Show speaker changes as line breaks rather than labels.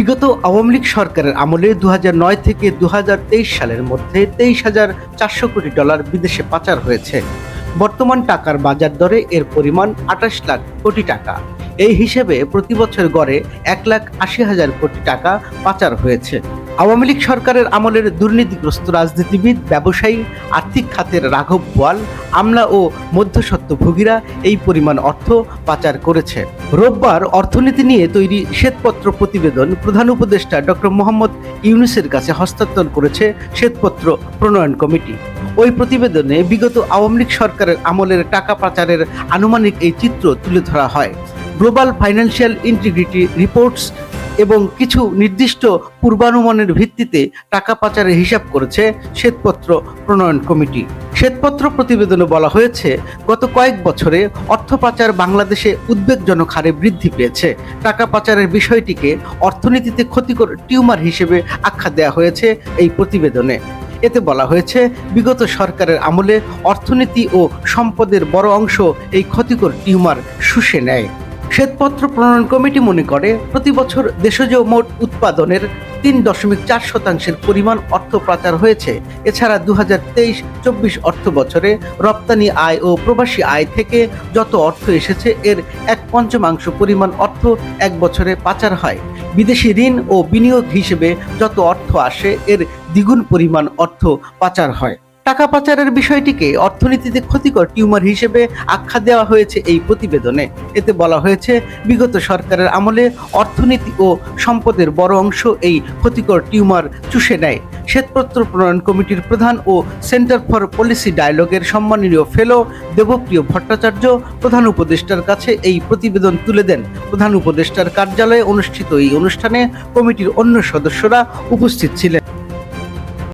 বিগত আওয়ামী লীগ সরকারের আমলে দু নয় থেকে দু হাজার তেইশ সালের মধ্যে তেইশ হাজার চারশো কোটি ডলার বিদেশে পাচার হয়েছে। বর্তমান টাকার বাজার দরে এর পরিমাণ আঠাশ লাখ কোটি টাকা। এই হিসেবে প্রতি বছর গড়ে এক লাখ আশি হাজার কোটি টাকা পাচার হয়েছে। আওয়ামী লীগ সরকারের আমলের দুর্নীতিগ্রস্ত রাজনীতিবিদ, ব্যবসায়ী, আর্থিক খাতের রাঘব বোয়াল আমলা ও মধ্যস্বত্বভোগীরা এই পরিমাণ অর্থ পাচার করেছে। রোববার অর্থনীতি নিয়ে তৈরি শ্বেতপত্র প্রতিবেদন প্রধান উপদেষ্টা ডক্টর মোহাম্মদ ইউনুসের কাছে হস্তান্তর করেছে শ্বেতপত্র প্রণয়ন কমিটি। ওই প্রতিবেদনে বিগত আওয়ামী লীগ সরকারের আমলের টাকা পাচারের আনুমানিক এই চিত্র তুলে ধরা হয়। গ্লোবাল ফাইন্যান্সিয়াল ইন্টিগ্রিটি রিপোর্টস এবং কিছু নির্দিষ্ট পূর্বানুমানের ভিত্তিতে টাকা পাচারের হিসাব করেছে শ্বেতপত্র প্রণয়ন কমিটি। শ্বেতপত্র প্রতিবেদনে বলা হয়েছে, গত কয়েক বছরে অর্থ পাচার বাংলাদেশে উদ্বেগজনক হারে বৃদ্ধি পেয়েছে। টাকা পাচারের বিষয়টিকে অর্থনীতিতে ক্ষতিকর টিউমার হিসেবে আখ্যা দেওয়া হয়েছে এই প্রতিবেদনে। এতে বলা হয়েছে, বিগত সরকারের আমলে অর্থনীতি ও সম্পদের বড় অংশ এই ক্ষতিকর টিউমার শুষে নেয়। শ্বেতপত্র প্রণয়ন কমিটি মনে করে, প্রতি বছর দেশজ মোট উৎপাদনের তিন দশমিক চার শতাংশের পরিমাণ অর্থ পাচার হয়েছে। এছাড়া দু হাজার তেইশ চব্বিশ অর্থ বছরে রপ্তানি আয় ও প্রবাসী আয় থেকে যত অর্থ এসেছে, এর এক পঞ্চমাংশ পরিমাণ অর্থ এক বছরে পাচার হয়। বিদেশি ঋণ ও বিনিয়োগ হিসেবে যত অর্থ আসে, এর দ্বিগুণ পরিমাণ অর্থ পাচার হয়। টাকা পাচারের বিষয়টিকে অর্থনীতিতে ক্ষতিকর টিউমার হিসেবে আখ্যা দেওয়া হয়েছে এই প্রতিবেদনে। এতে বলা হয়েছে, বিগত সরকারের আমলে অর্থনীতি ও সম্পদের বড় অংশ এই ক্ষতিকর টিউমার চুষে নেয়। শ্বেতপত্র প্রণয়ন কমিটির প্রধান ও সেন্টার ফর পলিসি ডায়ালগের সম্মানীয় ফেলো দেবপ্রিয় ভট্টাচার্য প্রধান উপদেষ্টার কাছে এই প্রতিবেদন তুলে দেন। প্রধান উপদেষ্টার কার্যালয়ে অনুষ্ঠিত এই অনুষ্ঠানে কমিটির অন্য সদস্যরা উপস্থিত ছিলেন।